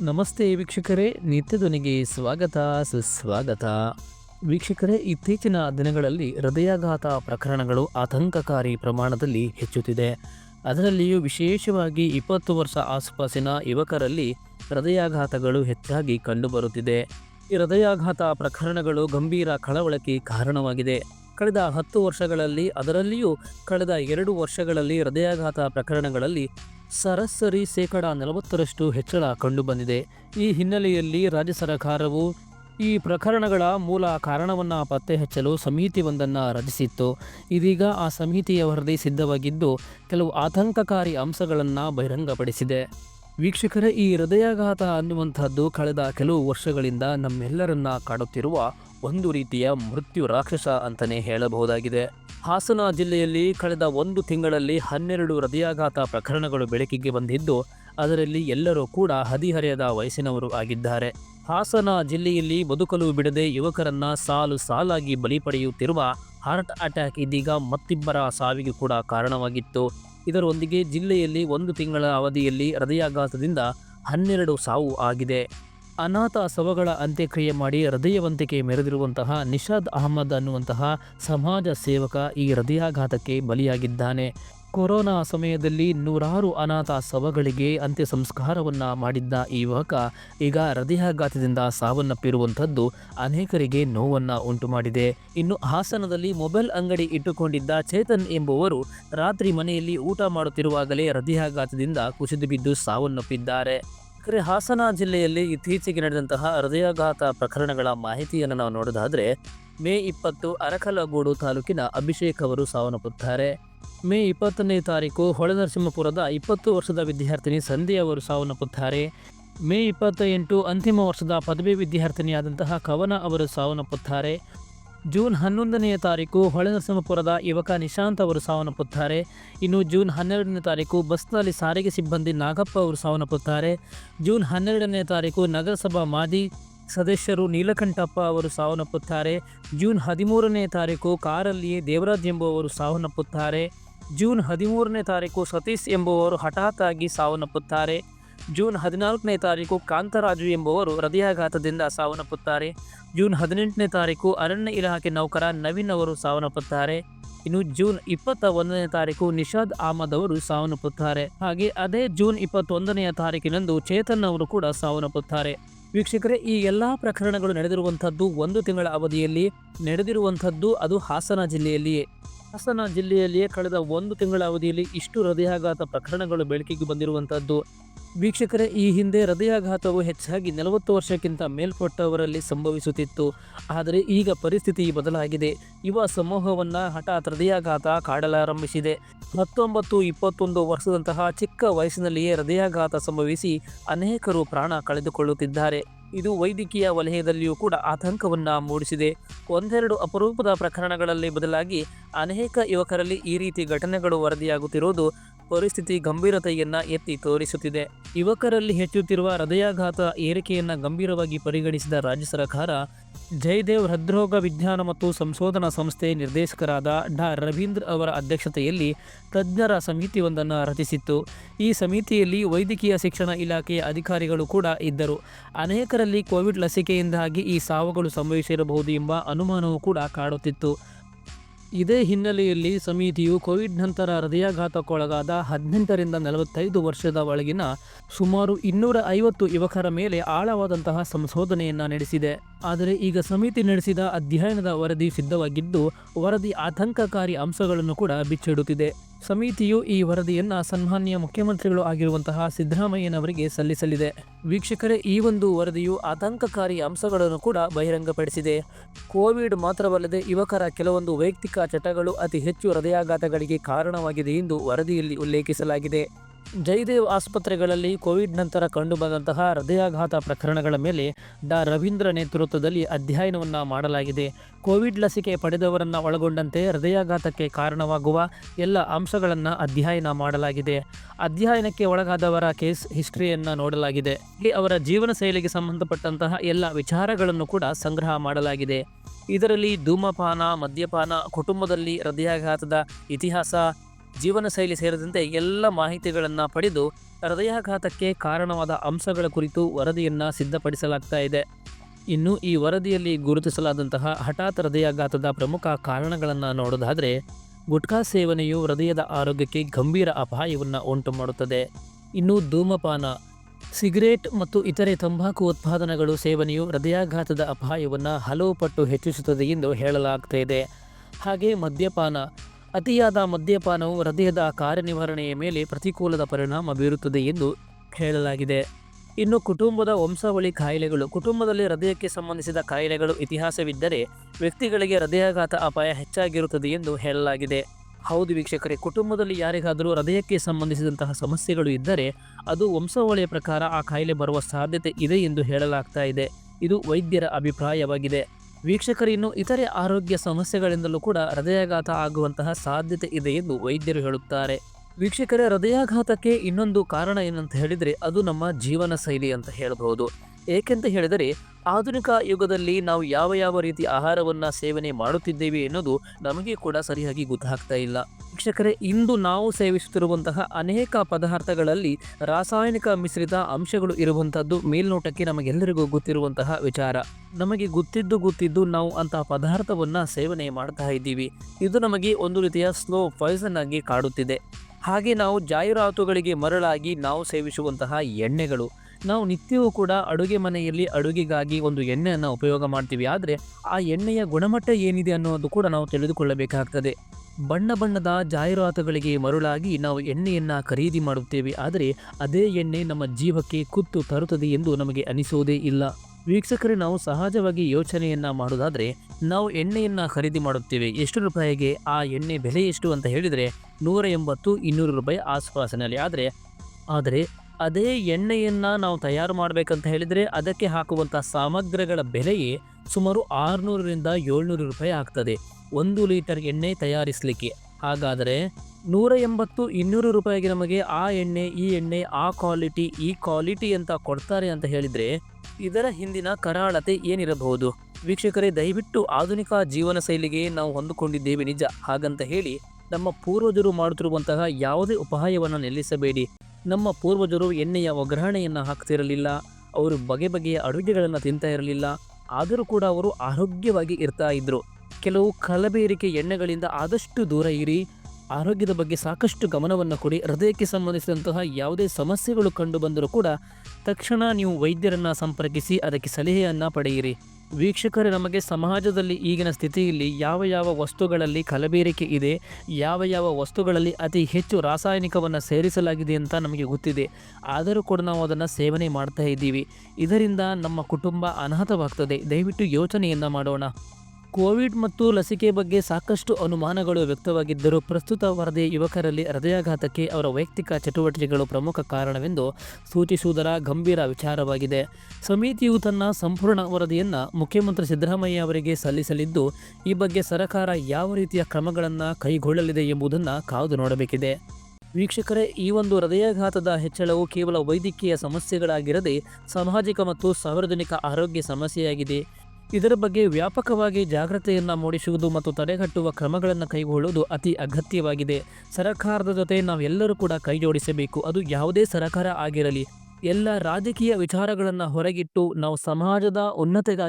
ನಮಸ್ತೆ ವೀಕ್ಷಕರೇ, ನಿತ್ಯಧ್ವನಿಗೆ ಸ್ವಾಗತ, ಸುಸ್ವಾಗತ. ವೀಕ್ಷಕರೇ, ಇತ್ತೀಚಿನ ದಿನಗಳಲ್ಲಿ ಹೃದಯಾಘಾತ ಪ್ರಕರಣಗಳು ಆತಂಕಕಾರಿ ಪ್ರಮಾಣದಲ್ಲಿ ಹೆಚ್ಚುತ್ತಿದೆ. ಅದರಲ್ಲಿಯೂ ವಿಶೇಷವಾಗಿ ಇಪ್ಪತ್ತು ವರ್ಷ ಆಸುಪಾಸಿನ ಯುವಕರಲ್ಲಿ ಹೃದಯಾಘಾತಗಳು ಹೆಚ್ಚಾಗಿ ಕಂಡುಬರುತ್ತಿದೆ. ಈ ಹೃದಯಾಘಾತ ಪ್ರಕರಣಗಳು ಗಂಭೀರ ಕಳವಳಕ್ಕೆ ಕಾರಣವಾಗಿದೆ. ಕಳೆದ ಹತ್ತು ವರ್ಷಗಳಲ್ಲಿ ಅದರಲ್ಲಿಯೂ ಕಳೆದ ಎರಡು ವರ್ಷಗಳಲ್ಲಿ ಹೃದಯಾಘಾತ ಪ್ರಕರಣಗಳಲ್ಲಿ ಸರಾಸರಿ ಶೇಕಡ ನಲವತ್ತರಷ್ಟು ಹೆಚ್ಚಳ ಕಂಡುಬಂದಿದೆ. ಈ ಹಿನ್ನೆಲೆಯಲ್ಲಿ ರಾಜ್ಯ ಸರ್ಕಾರವು ಈ ಪ್ರಕರಣಗಳ ಮೂಲ ಕಾರಣವನ್ನು ಪತ್ತೆ ಹಚ್ಚಲು ಸಮಿತಿಯೊಂದನ್ನು ರಚಿಸಿತ್ತು. ಇದೀಗ ಆ ಸಮಿತಿಯ ವರದಿ ಸಿದ್ಧವಾಗಿದ್ದು, ಕೆಲವು ಆತಂಕಕಾರಿ ಅಂಶಗಳನ್ನು ಬಹಿರಂಗಪಡಿಸಿದೆ. ವೀಕ್ಷಕರೇ, ಈ ಹೃದಯಾಘಾತ ಅನ್ನುವಂಥದ್ದು ಕಳೆದ ಕೆಲವು ವರ್ಷಗಳಿಂದ ನಮ್ಮೆಲ್ಲರನ್ನ ಕಾಡುತ್ತಿರುವ ಒಂದು ರೀತಿಯ ಮೃತ್ಯು ರಾಕ್ಷಸ ಅಂತಲೇ ಹೇಳಬಹುದಾಗಿದೆ. ಹಾಸನ ಜಿಲ್ಲೆಯಲ್ಲಿ ಕಳೆದ ಒಂದು ತಿಂಗಳಲ್ಲಿ ಹನ್ನೆರಡು ಹೃದಯಾಘಾತ ಪ್ರಕರಣಗಳು ಬೆಳಕಿಗೆ ಬಂದಿದ್ದು, ಅದರಲ್ಲಿ ಎಲ್ಲರೂ ಕೂಡ ಹದಿಹರೆಯದ ವಯಸ್ಸಿನವರು ಆಗಿದ್ದಾರೆ. ಹಾಸನ ಜಿಲ್ಲೆಯಲ್ಲಿ ಬದುಕಲು ಬಿಡದೆ ಯುವಕರನ್ನ ಸಾಲು ಸಾಲಾಗಿ ಬಲಿ ಪಡೆಯುತ್ತಿರುವ ಹಾರ್ಟ್ ಅಟ್ಯಾಕ್ ಇದೀಗ ಮತ್ತಿಬ್ಬರ ಸಾವಿಗೆ ಕೂಡ ಕಾರಣವಾಗಿತ್ತು. ಇದರೊಂದಿಗೆ ಜಿಲ್ಲೆಯಲ್ಲಿ ಒಂದು ತಿಂಗಳ ಅವಧಿಯಲ್ಲಿ ಹೃದಯಾಘಾತದಿಂದ ಹನ್ನೆರಡು ಸಾವು ಆಗಿದೆ. ಅನಾಥ ಶವಗಳ ಅಂತ್ಯಕ್ರಿಯೆ ಮಾಡಿ ಹೃದಯವಂತಿಕೆ ಮೆರೆದಿರುವಂತಹ ನಿಷಾದ್ ಅಹಮದ್ ಅನ್ನುವಂತಹ ಸಮಾಜ ಸೇವಕ ಈ ಹೃದಯಾಘಾತಕ್ಕೆ ಬಲಿಯಾಗಿದ್ದಾನೆ. ಕೊರೋನಾ ಸಮಯದಲ್ಲಿ ನೂರಾರು ಅನಾಥ ಶವಗಳಿಗೆ ಅಂತ್ಯ ಸಂಸ್ಕಾರವನ್ನ ಮಾಡಿದ್ದ ಈ ಯುವಕ ಈಗ ಹೃದಯಾಘಾತದಿಂದ ಸಾವನ್ನಪ್ಪಿರುವಂಥದ್ದು ಅನೇಕರಿಗೆ ನೋವನ್ನು ಉಂಟು ಮಾಡಿದೆ ಇನ್ನು ಹಾಸನದಲ್ಲಿ ಮೊಬೈಲ್ ಅಂಗಡಿ ಇಟ್ಟುಕೊಂಡಿದ್ದ ಚೇತನ್ ಎಂಬುವರು ರಾತ್ರಿ ಮನೆಯಲ್ಲಿ ಊಟ ಮಾಡುತ್ತಿರುವಾಗಲೇ ಹೃದಯಾಘಾತದಿಂದ ಕುಸಿದು ಬಿದ್ದು ಸಾವನ್ನಪ್ಪಿದ್ದಾರೆ. ಯಾಕಂದರೆ ಹಾಸನ ಜಿಲ್ಲೆಯಲ್ಲಿ ಇತ್ತೀಚೆಗೆ ನಡೆದಂತಹ ಹೃದಯಾಘಾತ ಪ್ರಕರಣಗಳ ಮಾಹಿತಿಯನ್ನು ನಾವು ನೋಡೋದಾದರೆ, ಮೇ ಇಪ್ಪತ್ತು ಅರಕಲಗೂಡು ತಾಲೂಕಿನ ಅಭಿಷೇಕ್ ಅವರು ಸಾವನ್ನಪ್ಪುತ್ತಾರೆ. ಮೇ ಇಪ್ಪತ್ತನೇ ತಾರೀಕು ಹೊಳೆನರಸಿಂಹಪುರದ ಇಪ್ಪತ್ತು ವರ್ಷದ ವಿದ್ಯಾರ್ಥಿನಿ ಸಂಧಿ ಅವರು ಸಾವನ್ನಪ್ಪುತ್ತಾರೆ. ಮೇ ಇಪ್ಪತ್ತ ಎಂಟು ಅಂತಿಮ ವರ್ಷದ ಪದವಿ ವಿದ್ಯಾರ್ಥಿನಿಯಾದಂತಹ ಕವನ ಅವರು ಸಾವನ್ನಪ್ಪುತ್ತಾರೆ. ಜೂನ್ ಹನ್ನೊಂದನೆಯ ತಾರೀಕು ಹೊಳೆನರಸಿಂಹಪುರದ ಯುವಕ ನಿಶಾಂತ್ ಅವರು ಸಾವನ್ನಪ್ಪುತ್ತಾರೆ. ಇನ್ನು ಜೂನ್ ಹನ್ನೆರಡನೇ ತಾರೀಕು ಬಸ್ನಲ್ಲಿ ಸಾರಿಗೆ ಸಿಬ್ಬಂದಿ ನಾಗಪ್ಪ ಅವರು ಸಾವನ್ನಪ್ಪುತ್ತಾರೆ. ಜೂನ್ ಹನ್ನೆರಡನೇ ತಾರೀಕು ನಗರಸಭಾ ಮಾಜಿ ಸದಸ್ಯರು ನೀಲಕಂಠಪ್ಪ ಅವರು ಸಾವನ್ನಪ್ಪುತ್ತಾರೆ. ಜೂನ್ ಹದಿಮೂರನೇ ತಾರೀಕು ಕಾರಲ್ಲಿಯೇ ದೇವರಾಜ್ ಎಂಬುವವರು ಸಾವನ್ನಪ್ಪುತ್ತಾರೆ. ಜೂನ್ ಹದಿಮೂರನೇ ತಾರೀಕು ಸತೀಶ್ ಎಂಬುವವರು ಹಠಾತ್ ಆಗಿ ಸಾವನ್ನಪ್ಪುತ್ತಾರೆ. ಜೂನ್ ಹದಿನಾಲ್ಕನೇ ತಾರೀಕು ಕಾಂತರಾಜು ಎಂಬುವರು ಹೃದಯಾಘಾತದಿಂದ ಸಾವನ್ನಪ್ಪುತ್ತಾರೆ. ಜೂನ್ ಹದಿನೆಂಟನೇ ತಾರೀಕು ಅರಣ್ಯ ಇಲಾಖೆ ನೌಕರ ನವೀನ್ ಅವರು ಸಾವನ್ನಪ್ಪುತ್ತಾರೆ. ಇನ್ನು ಜೂನ್ ಇಪ್ಪತ್ತ ಒಂದನೇ ತಾರೀಕು ನಿಷಾದ್ ಅಹಮದ್ ಅವರು ಸಾವನ್ನಪ್ಪುತ್ತಾರೆ. ಹಾಗೆ ಅದೇ ಜೂನ್ ಇಪ್ಪತ್ತೊಂದನೆಯ ತಾರೀಕಿನಂದು ಚೇತನ್ ಅವರು ಕೂಡ ಸಾವನ್ನಪ್ಪುತ್ತಾರೆ. ವೀಕ್ಷಕರೇ, ಈ ಎಲ್ಲ ಪ್ರಕರಣಗಳು ನಡೆದಿರುವಂಥದ್ದು ಒಂದು ತಿಂಗಳ ಅವಧಿಯಲ್ಲಿ ನಡೆದಿರುವಂಥದ್ದು ಅದು ಹಾಸನ ಜಿಲ್ಲೆಯಲ್ಲಿಯೇ. ಹಾಸನ ಜಿಲ್ಲೆಯಲ್ಲಿಯೇ ಕಳೆದ ಒಂದು ತಿಂಗಳ ಅವಧಿಯಲ್ಲಿ ಇಷ್ಟು ಹೃದಯಾಘಾತ ಪ್ರಕರಣಗಳು ಬೆಳಕಿಗೆ ಬಂದಿರುವಂಥದ್ದು. ವೀಕ್ಷಕರೇ, ಈ ಹಿಂದೆ ಹೃದಯಾಘಾತವು ಹೆಚ್ಚಾಗಿ ನಲವತ್ತು ವರ್ಷಕ್ಕಿಂತ ಮೇಲ್ಪಟ್ಟವರಲ್ಲಿ ಸಂಭವಿಸುತ್ತಿತ್ತು. ಆದರೆ ಈಗ ಪರಿಸ್ಥಿತಿ ಬದಲಾಗಿದೆ. ಯುವ ಸಮೂಹವನ್ನು ಹಠಾತ್ ಹೃದಯಾಘಾತ ಕಾಡಲಾರಂಭಿಸಿದೆ. ಹತ್ತೊಂಬತ್ತು ಇಪ್ಪತ್ತೊಂದು ವರ್ಷದಂತಹ ಚಿಕ್ಕ ವಯಸ್ಸಿನಲ್ಲಿಯೇ ಹೃದಯಾಘಾತ ಸಂಭವಿಸಿ ಅನೇಕರು ಪ್ರಾಣ ಕಳೆದುಕೊಳ್ಳುತ್ತಿದ್ದಾರೆ. ಇದು ವೈದ್ಯಕೀಯ ವಲಯದಲ್ಲಿಯೂ ಕೂಡ ಆತಂಕವನ್ನು ಮೂಡಿಸಿದೆ. ಒಂದೆರಡು ಅಪರೂಪದ ಪ್ರಕರಣಗಳಲ್ಲಿ ಬದಲಾಗಿ ಅನೇಕ ಯುವಕರಲ್ಲಿ ಈ ರೀತಿ ಘಟನೆಗಳು ವರದಿಯಾಗುತ್ತಿರುವುದು ಪರಿಸ್ಥಿತಿ ಗಂಭೀರತೆಯನ್ನು ಎತ್ತಿ ತೋರಿಸುತ್ತಿದೆ. ಯುವಕರಲ್ಲಿ ಹೆಚ್ಚುತ್ತಿರುವ ಹೃದಯಾಘಾತ ಏರಿಕೆಯನ್ನು ಗಂಭೀರವಾಗಿ ಪರಿಗಣಿಸಿದ ರಾಜ್ಯ ಸರ್ಕಾರ, ಜಯದೇವ್ ಹೃದ್ರೋಗ ವಿಜ್ಞಾನ ಮತ್ತು ಸಂಶೋಧನಾ ಸಂಸ್ಥೆ ನಿರ್ದೇಶಕರಾದ ಡಾ. ರವೀಂದ್ರ ಅವರ ಅಧ್ಯಕ್ಷತೆಯಲ್ಲಿ ತಜ್ಞರ ಸಮಿತಿಯೊಂದನ್ನು ರಚಿಸಿತ್ತು. ಈ ಸಮಿತಿಯಲ್ಲಿ ವೈದ್ಯಕೀಯ ಶಿಕ್ಷಣ ಇಲಾಖೆಯ ಅಧಿಕಾರಿಗಳು ಕೂಡ ಇದ್ದರು. ಅನೇಕರಲ್ಲಿ ಕೋವಿಡ್ ಲಸಿಕೆಯಿಂದಾಗಿ ಈ ಸಾವುಗಳು ಸಂಭವಿಸಿರಬಹುದು ಎಂಬ ಅನುಮಾನವೂ ಕೂಡ ಕಾಡುತ್ತಿತ್ತು. ಇದೇ ಹಿನ್ನೆಲೆಯಲ್ಲಿ ಸಮಿತಿಯು ಕೋವಿಡ್ ನಂತರ ಹೃದಯಾಘಾತಕ್ಕೊಳಗಾದ ಹದಿನೆಂಟರಿಂದ ನಲವತ್ತೈದು ವರ್ಷದ ಒಳಗಿನ ಸುಮಾರು ಇನ್ನೂರ ಐವತ್ತು ಯುವಕರ ಮೇಲೆ ಆಳವಾದಂತಹ ಸಂಶೋಧನೆಯನ್ನು ನಡೆಸಿದೆ. ಆದರೆ ಈಗ ಸಮಿತಿ ನಡೆಸಿದ ಅಧ್ಯಯನದ ವರದಿ ಸಿದ್ಧವಾಗಿದ್ದು, ವರದಿ ಆತಂಕಕಾರಿ ಅಂಶಗಳನ್ನು ಕೂಡ ಬಿಚ್ಚಿಡುತ್ತಿದೆ. ಸಮಿತಿಯು ಈ ವರದಿಯನ್ನು ಸನ್ಮಾನ್ಯ ಮುಖ್ಯಮಂತ್ರಿಗಳು ಆಗಿರುವಂತಹ ಸಿದ್ದರಾಮಯ್ಯನವರಿಗೆ ಸಲ್ಲಿಸಲಿದೆ. ವೀಕ್ಷಕರೇ, ಈ ಒಂದು ವರದಿಯು ಆತಂಕಕಾರಿ ಅಂಶಗಳನ್ನು ಕೂಡ ಬಹಿರಂಗಪಡಿಸಿದೆ. ಕೋವಿಡ್ ಮಾತ್ರವಲ್ಲದೆ ಯುವಕರ ಕೆಲವೊಂದು ವೈಯಕ್ತಿಕ ಚಟಗಳು ಅತಿ ಹೆಚ್ಚು ಹೃದಯಾಘಾತಗಳಿಗೆ ಕಾರಣವಾಗಿದೆ ಎಂದು ವರದಿಯಲ್ಲಿ ಉಲ್ಲೇಖಿಸಲಾಗಿದೆ. ಜಯದೇವ್ ಆಸ್ಪತ್ರೆಗಳಲ್ಲಿ ಕೋವಿಡ್ ನಂತರ ಕಂಡುಬಂದಂತಹ ಹೃದಯಾಘಾತ ಪ್ರಕರಣಗಳ ಮೇಲೆ ಡಾ. ರವೀಂದ್ರ ನೇತೃತ್ವದಲ್ಲಿ ಅಧ್ಯಯನವನ್ನು ಮಾಡಲಾಗಿದೆ. ಕೋವಿಡ್ ಲಸಿಕೆ ಪಡೆದವರನ್ನು ಒಳಗೊಂಡಂತೆ ಹೃದಯಾಘಾತಕ್ಕೆ ಕಾರಣವಾಗುವ ಎಲ್ಲ ಅಂಶಗಳನ್ನು ಅಧ್ಯಯನ ಮಾಡಲಾಗಿದೆ. ಅಧ್ಯಯನಕ್ಕೆ ಒಳಗಾದವರ ಕೇಸ್ ಹಿಸ್ಟ್ರಿಯನ್ನು ನೋಡಲಾಗಿದೆ. ಅವರ ಜೀವನ ಶೈಲಿಗೆ ಸಂಬಂಧಪಟ್ಟಂತಹ ಎಲ್ಲ ವಿಚಾರಗಳನ್ನು ಕೂಡ ಸಂಗ್ರಹ ಮಾಡಲಾಗಿದೆ. ಇದರಲ್ಲಿ ಧೂಮಪಾನ, ಮದ್ಯಪಾನ, ಕುಟುಂಬದಲ್ಲಿ ಹೃದಯಾಘಾತದ ಇತಿಹಾಸ ಜೀವನ ಶೈಲಿ ಸೇರಿದಂತೆ ಎಲ್ಲ ಮಾಹಿತಿಗಳನ್ನು ಪಡೆದು ಹೃದಯಾಘಾತಕ್ಕೆ ಕಾರಣವಾದ ಅಂಶಗಳ ಕುರಿತು ವರದಿಯನ್ನು ಸಿದ್ಧಪಡಿಸಲಾಗ್ತಾ ಇದೆ. ಇನ್ನು ಈ ವರದಿಯಲ್ಲಿ ಗುರುತಿಸಲಾದಂತಹ ಹಠಾತ್ ಹೃದಯಾಘಾತದ ಪ್ರಮುಖ ಕಾರಣಗಳನ್ನು ನೋಡೋದಾದರೆ, ಗುಟ್ಕಾ ಸೇವನೆಯು ಹೃದಯದ ಆರೋಗ್ಯಕ್ಕೆ ಗಂಭೀರ ಅಪಾಯವನ್ನು ಉಂಟು ಮಾಡುತ್ತದೆ. ಇನ್ನು ಧೂಮಪಾನ, ಸಿಗರೇಟ್ ಮತ್ತು ಇತರೆ ತಂಬಾಕು ಉತ್ಪಾದನೆಗಳು ಸೇವನೆಯು ಹೃದಯಾಘಾತದ ಅಪಾಯವನ್ನು ಹಲವು ಪಟ್ಟು ಹೆಚ್ಚಿಸುತ್ತದೆ ಎಂದು ಹೇಳಲಾಗ್ತಾ ಇದೆ. ಹಾಗೆ ಮದ್ಯಪಾನ ಅತಿಯಾದ ಮದ್ಯಪಾನವು ಹೃದಯದ ಕಾರ್ಯನಿರ್ವಹಣೆಯ ಮೇಲೆ ಪ್ರತಿಕೂಲದ ಪರಿಣಾಮ ಬೀರುತ್ತದೆ ಎಂದು ಹೇಳಲಾಗಿದೆ. ಇನ್ನು ಕುಟುಂಬದ ವಂಶಾವಳಿ ಕಾಯಿಲೆಗಳು, ಕುಟುಂಬದಲ್ಲಿ ಹೃದಯಕ್ಕೆ ಸಂಬಂಧಿಸಿದ ಕಾಯಿಲೆಗಳು ಇತಿಹಾಸವಿದ್ದರೆ ವ್ಯಕ್ತಿಗಳಿಗೆ ಹೃದಯಾಘಾತ ಅಪಾಯ ಹೆಚ್ಚಾಗಿರುತ್ತದೆ ಎಂದು ಹೇಳಲಾಗಿದೆ. ಹೌದು ವೀಕ್ಷಕರೇ, ಕುಟುಂಬದಲ್ಲಿ ಯಾರಿಗಾದರೂ ಹೃದಯಕ್ಕೆ ಸಂಬಂಧಿಸಿದಂತಹ ಸಮಸ್ಯೆಗಳು ಇದ್ದರೆ ಅದು ವಂಶಾವಳಿಯ ಪ್ರಕಾರ ಆ ಕಾಯಿಲೆ ಬರುವ ಸಾಧ್ಯತೆ ಇದೆ ಎಂದು ಹೇಳಲಾಗ್ತಾ ಇದೆ. ಇದು ವೈದ್ಯರ ಅಭಿಪ್ರಾಯವಾಗಿದೆ. ವೀಕ್ಷಕರು ಇನ್ನು ಇತರೆ ಆರೋಗ್ಯ ಸಮಸ್ಯೆಗಳಿಂದಲೂ ಕೂಡ ಹೃದಯಾಘಾತ ಆಗುವಂತಹ ಸಾಧ್ಯತೆ ಇದೆ ಎಂದು ವೈದ್ಯರು ಹೇಳುತ್ತಾರೆ. ವೀಕ್ಷಕರ ಹೃದಯಾಘಾತಕ್ಕೆ ಇನ್ನೊಂದು ಕಾರಣ ಏನಂತ ಹೇಳಿದರೆ ಅದು ನಮ್ಮ ಜೀವನ ಶೈಲಿ ಅಂತ ಹೇಳಬಹುದು. ಏಕೆಂತ ಹೇಳಿದರೆ, ಆಧುನಿಕ ಯುಗದಲ್ಲಿ ನಾವು ಯಾವ ಯಾವ ರೀತಿ ಆಹಾರವನ್ನು ಸೇವನೆ ಮಾಡುತ್ತಿದ್ದೇವೆ ಎನ್ನುವುದು ನಮಗೆ ಕೂಡ ಸರಿಯಾಗಿ ಗೊತ್ತಾಗ್ತಾ ಇಲ್ಲ. ವೀಕ್ಷಕರೇ, ಇಂದು ನಾವು ಸೇವಿಸುತ್ತಿರುವಂತಹ ಅನೇಕ ಪದಾರ್ಥಗಳಲ್ಲಿ ರಾಸಾಯನಿಕ ಮಿಶ್ರಿತ ಅಂಶಗಳು ಇರುವಂಥದ್ದು ಮೇಲ್ನೋಟಕ್ಕೆ ನಮಗೆಲ್ಲರಿಗೂ ಗೊತ್ತಿರುವಂತಹ ವಿಚಾರ. ನಮಗೆ ಗೊತ್ತಿದ್ದು ಗೊತ್ತಿದ್ದು ನಾವು ಅಂತಹ ಪದಾರ್ಥವನ್ನು ಸೇವನೆ ಮಾಡ್ತಾ ಇದ್ದೀವಿ. ಇದು ನಮಗೆ ಒಂದು ರೀತಿಯ ಸ್ಲೋ ಪಾಯ್ಸನ್ ಆಗಿ ಕಾಡುತ್ತಿದೆ. ಹಾಗೆ ನಾವು ಜಾಹೀರಾತುಗಳಿಗೆ ಮರಳಾಗಿ ನಾವು ಸೇವಿಸುವಂತಹ ಎಣ್ಣೆಗಳು ನಾವು ನಿತ್ಯವೂ ಕೂಡ ಅಡುಗೆ ಮನೆಯಲ್ಲಿ ಅಡುಗೆಗಾಗಿ ಒಂದು ಎಣ್ಣೆಯನ್ನು ಉಪಯೋಗ ಮಾಡ್ತೀವಿ. ಆದರೆ ಆ ಎಣ್ಣೆಯ ಗುಣಮಟ್ಟ ಏನಿದೆ ಅನ್ನೋದು ಕೂಡ ನಾವು ತಿಳಿದುಕೊಳ್ಳಬೇಕಾಗ್ತದೆ. ಬಣ್ಣ ಬಣ್ಣದ ಜಾಹೀರಾತುಗಳಿಗೆ ಮರುಳಾಗಿ ನಾವು ಎಣ್ಣೆಯನ್ನು ಖರೀದಿ ಮಾಡುತ್ತೇವೆ. ಆದರೆ ಅದೇ ಎಣ್ಣೆ ನಮ್ಮ ಜೀವಕ್ಕೆ ಕುತ್ತು ತರುತ್ತದೆ ಎಂದು ನಮಗೆ ಅನಿಸೋದೇ ಇಲ್ಲ. ವೀಕ್ಷಕರೇ, ನಾವು ಸಹಜವಾಗಿ ಯೋಚನೆಯನ್ನು ಮಾಡೋದಾದರೆ ನಾವು ಎಣ್ಣೆಯನ್ನು ಖರೀದಿ ಮಾಡುತ್ತೇವೆ. ಎಷ್ಟು ರೂಪಾಯಿಗೆ ಆ ಎಣ್ಣೆ ಬೆಲೆ ಎಷ್ಟು ಅಂತ ಹೇಳಿದರೆ ನೂರ ಎಂಬತ್ತು, ಇನ್ನೂರು ರೂಪಾಯಿ ಆಸುಪಾಸಿನಲ್ಲಿ. ಆದರೆ ಆದರೆ ಅದೇ ಎಣ್ಣೆಯನ್ನು ನಾವು ತಯಾರು ಮಾಡಬೇಕಂತ ಹೇಳಿದರೆ ಅದಕ್ಕೆ ಹಾಕುವಂಥ ಸಾಮಗ್ರಿಗಳ ಬೆಲೆಯೇ ಸುಮಾರು ಆರುನೂರರಿಂದ ಏಳ್ನೂರು ರೂಪಾಯಿ ಆಗ್ತದೆ. ಒಂದು ಲೀಟರ್ ಎಣ್ಣೆ ತಯಾರಿಸಲಿಕ್ಕೆ. ಹಾಗಾದರೆ ನೂರ ಎಂಬತ್ತು, ಇನ್ನೂರು ರೂಪಾಯಿಗೆ ನಮಗೆ ಆ ಎಣ್ಣೆ, ಈ ಎಣ್ಣೆ, ಆ ಕ್ವಾಲಿಟಿ, ಈ ಕ್ವಾಲಿಟಿ ಅಂತ ಕೊಡ್ತಾರೆ ಅಂತ ಹೇಳಿದರೆ ಇದರ ಹಿಂದಿನ ಕರಾಳತೆ ಏನಿರಬಹುದು? ವೀಕ್ಷಕರೇ, ದಯವಿಟ್ಟು ಆಧುನಿಕ ಜೀವನ ಶೈಲಿಗೆ ನಾವು ಹೊಂದಿಕೊಂಡಿದ್ದೇವೆ ನಿಜ. ಹಾಗಂತ ಹೇಳಿ ನಮ್ಮ ಪೂರ್ವಜರು ಮಾಡುತ್ತಿರುವಂತಹ ಯಾವುದೇ ಉಪಾಯವನ್ನು ನಿಲ್ಲಿಸಬೇಡಿ. ನಮ್ಮ ಪೂರ್ವಜರು ಎಣ್ಣೆಯ ಒಗ್ಗರಣೆಯನ್ನು ಹಾಕ್ತಿರಲಿಲ್ಲ, ಅವರು ಬಗೆ ಬಗೆಯ ಅಡುಗೆಗಳನ್ನು ತಿಂತಾ ಇರಲಿಲ್ಲ, ಆದರೂ ಕೂಡ ಅವರು ಆರೋಗ್ಯವಾಗಿ ಇರ್ತಾ ಇದ್ರು. ಕೆಲವು ಕಲಬೇರಿಕೆ ಎಣ್ಣೆಗಳಿಂದ ಆದಷ್ಟು ದೂರ ಇರಿ, ಆರೋಗ್ಯದ ಬಗ್ಗೆ ಸಾಕಷ್ಟು ಗಮನವನ್ನು ಕೊಡಿ, ಹೃದಯಕ್ಕೆ ಸಂಬಂಧಿಸಿದಂತಹ ಯಾವುದೇ ಸಮಸ್ಯೆಗಳು ಕಂಡು ಬಂದರೂ ಕೂಡ ತಕ್ಷಣ ನೀವು ವೈದ್ಯರನ್ನು ಸಂಪರ್ಕಿಸಿ, ಅದಕ್ಕೆ ಸಲಹೆಯನ್ನು ಪಡೆಯಿರಿ. ವೀಕ್ಷಕರೇ, ನಮಗೆ ಸಮಾಜದಲ್ಲಿ ಈಗಿನ ಸ್ಥಿತಿಯಲ್ಲಿ ಯಾವ ಯಾವ ವಸ್ತುಗಳಲ್ಲಿ ಕಲಬೇರಿಕೆ ಇದೆ, ಯಾವ ಯಾವ ವಸ್ತುಗಳಲ್ಲಿ ಅತಿ ಹೆಚ್ಚು ರಾಸಾಯನಿಕವನ್ನು ಸೇರಿಸಲಾಗಿದೆ ಅಂತ ನಮಗೆ ಗೊತ್ತಿದೆ. ಆದರೂ ಕೂಡ ನಾವು ಅದನ್ನು ಸೇವನೆ ಮಾಡ್ತಾ ಇದ್ದೀವಿ. ಇದರಿಂದ ನಮ್ಮ ಕುಟುಂಬ ಅನಾಥವಾಗ್ತದೆ ದಯವಿಟ್ಟು ಯೋಚನೆಯಿಂದ ಮಾಡೋಣ. ಕೋವಿಡ್ ಮತ್ತು ಲಸಿಕೆ ಬಗ್ಗೆ ಸಾಕಷ್ಟು ಅನುಮಾನಗಳು ವ್ಯಕ್ತವಾಗಿದ್ದರೂ ಪ್ರಸ್ತುತ ವರದಿ ಯುವಕರಲ್ಲಿ ಹೃದಯಾಘಾತಕ್ಕೆ ಅವರ ವೈಯಕ್ತಿಕ ಚಟುವಟಿಕೆಗಳು ಪ್ರಮುಖ ಕಾರಣವೆಂದು ಸೂಚಿಸುವುದರ ಗಂಭೀರ ವಿಚಾರವಾಗಿದೆ. ಸಮಿತಿಯು ತನ್ನ ಸಂಪೂರ್ಣ ವರದಿಯನ್ನು ಮುಖ್ಯಮಂತ್ರಿ ಸಿದ್ದರಾಮಯ್ಯ ಅವರಿಗೆ ಸಲ್ಲಿಸಲಿದ್ದು, ಈ ಬಗ್ಗೆ ಸರ್ಕಾರ ಯಾವ ರೀತಿಯ ಕ್ರಮಗಳನ್ನು ಕೈಗೊಳ್ಳಲಿದೆ ಎಂಬುದನ್ನು ಕಾದು ನೋಡಬೇಕಿದೆ. ವೀಕ್ಷಕರೇ, ಈ ಒಂದು ಹೃದಯಾಘಾತದ ಹೆಚ್ಚಳವು ಕೇವಲ ವೈದ್ಯಕೀಯ ಸಮಸ್ಯೆಗಳಾಗಿರದೆ ಸಾಮಾಜಿಕ ಮತ್ತು ಸಾರ್ವಜನಿಕ ಆರೋಗ್ಯ ಸಮಸ್ಯೆಯಾಗಿದೆ. ಇದರ ಬಗ್ಗೆ ವ್ಯಾಪಕವಾಗಿ ಜಾಗೃತೆಯನ್ನು ಮೂಡಿಸುವುದು ಮತ್ತು ತಡೆಗಟ್ಟುವ ಕ್ರಮಗಳನ್ನು ಕೈಗೊಳ್ಳುವುದು ಅತಿ ಅಗತ್ಯವಾಗಿದೆ. ಸರ್ಕಾರದ ಜೊತೆ ನಾವೆಲ್ಲರೂ ಕೂಡ ಕೈ ಜೋಡಿಸಬೇಕು ಅದು ಯಾವುದೇ ಸರ್ಕಾರ ಆಗಿರಲಿ, ಎಲ್ಲ ರಾಜಕೀಯ ವಿಚಾರಗಳನ್ನು ಹೊರಗಿಟ್ಟು ನಾವು ಸಮಾಜದ ಉನ್ನತಿಗಾಗಿ